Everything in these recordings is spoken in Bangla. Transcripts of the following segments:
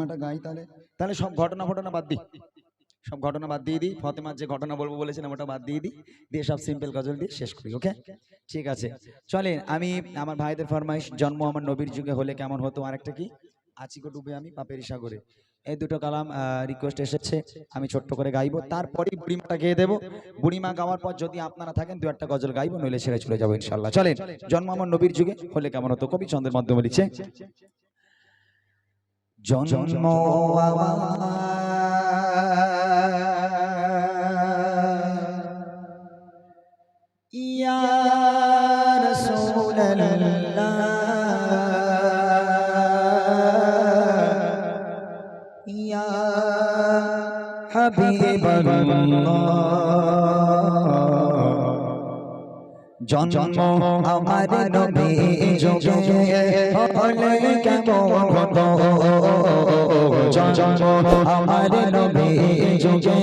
বুড়িমাটা গাই তাহলে। তাহলে সব ঘটনা ফটনা বাদ দিই। সব ঘটনা বাদ দিয়ে দিই। ফতেমার যে ঘটনা বলব বলেছিলাম, ওটা বাদ দিয়ে দিই। দিয়ে সব সিম্পল গজল দিয়ে শেষ করি ওকে ঠিক আছে। চলেন, আমি আমার ভাইদের ফরমাইশ, জন্ম আমার নবীর যুগে হলে কেমন হতো? আরেকটা কি? আচিকো ডুবে আমি পাপের সাগরে। এই দুটো কালাম রিকোয়েস্ট এসেছে। আমি ছোট্ট করে গাইবো। তারপরেই বুড়িমাটা গেয়ে দেবো। বুড়িমা গাওয়ার পর যদি আপনারা থাকেন, দু একটা গজল গাইবো, নইলে ছেড়ে চলে যাব ইনশাল্লাহ চলেন, জন্ম আমার নবীর যুগে হলে কেমন হতো? কবি চন্দ্রের মাধ্যমে লিখছে। জন্ম ইয়া রাসূলুল্লাহ। ইয়া হাবিবাল্লাহ। জন্ম আমার নবী যোগে। হলে কেমন আমার নবী যোগে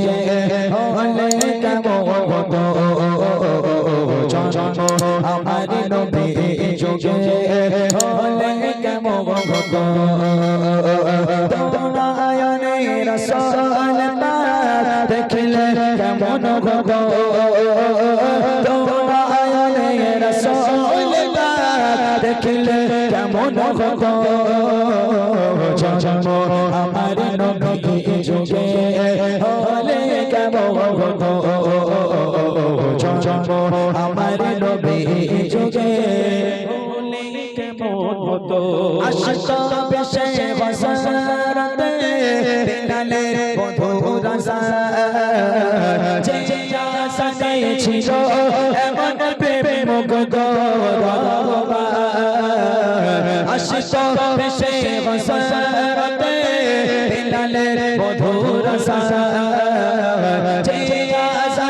হলে কেমন আমার নবী যোগে হলে কেমন রসল দেখলে কেমন হতো? জন্ম আমার নবী যুগে হলে কেমন জন্ম আমার নবী যুগে হতো আশা পেশে বসারতে বিনালে বধু রাসা যে আশা ছিল আশিক পেশে বসারতে বিনালে বধু রাসা যে আশা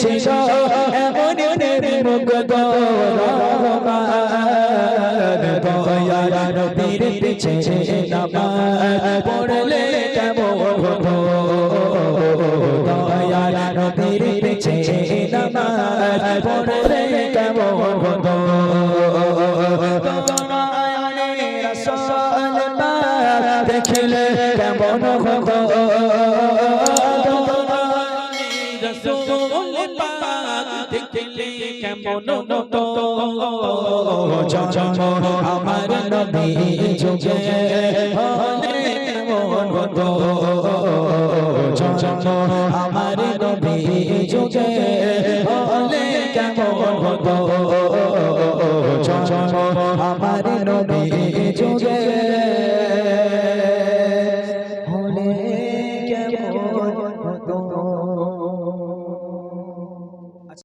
ছিল এমন মুগ্ধ নবীর পিছে নামাজ। পড়লে কেমন হতো? দয়ার নবীর পিছে নামাজ। পড়লে কেমন হতো? দেখলে কেমন জন্ম আমার নবী যুগে। কেমন আমার নবী যুগে। কেমন আমার নবী যুগে।